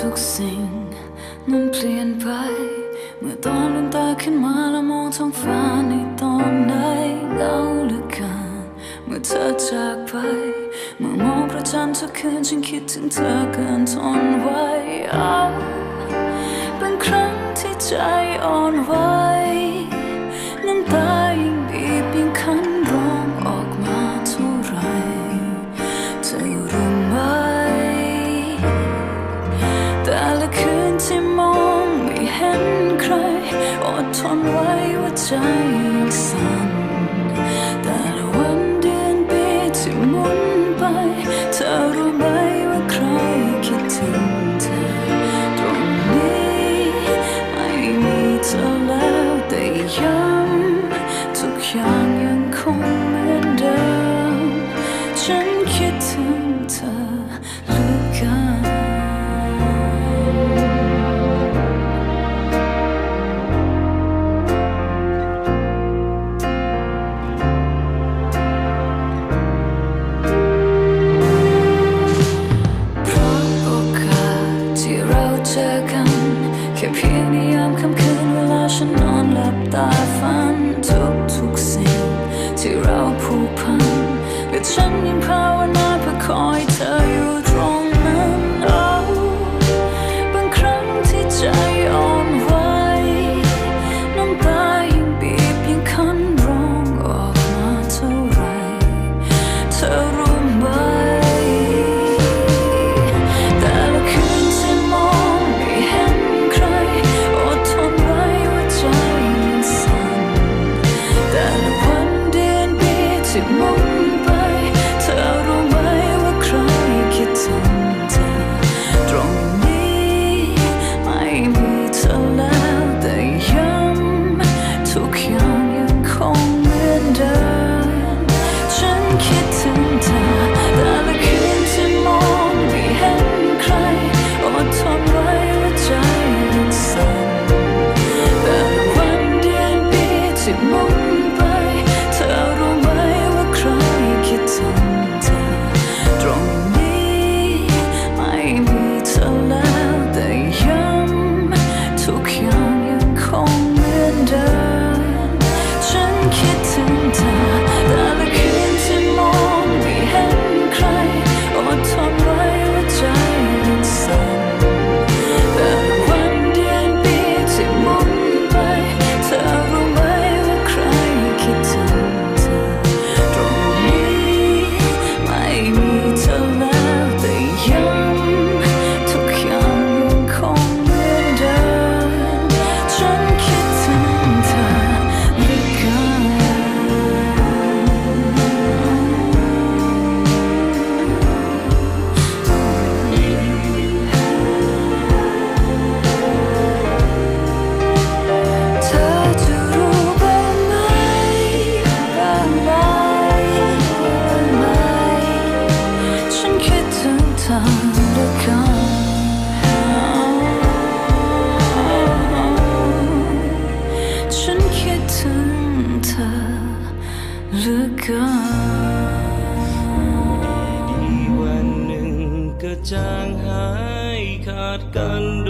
ทุกสิ่งนั้นเปลี่ยนไป เมื่อตอนลืมตาขึ้นมาและมองท้องฟ้าในตอนไหนเงาเหลือเกินเมื่อเธอจากไป เมื่อมองประจันทุกคืนฉันคิดถึงเธอเกินทนไหวเป็นครั้งที่ใจอ่อนไหว หัวใจสั่นแต่ละวันเดือนปีที่หมุนไป เธอรู้ไหมว่าใครคิดถึงเธอ ตรงนี้ไม่มีเธอแล้วแต่ย้ำทุกอย่างยังคงเหมือนเดิม ฉันคิดถึงเธอ ที่เราผูกพันและฉันยังภาวนาเพื่อคอยเธออยู่ 梦 เหลือเกิดีวันหนึ่งก็จางหายขาดกัน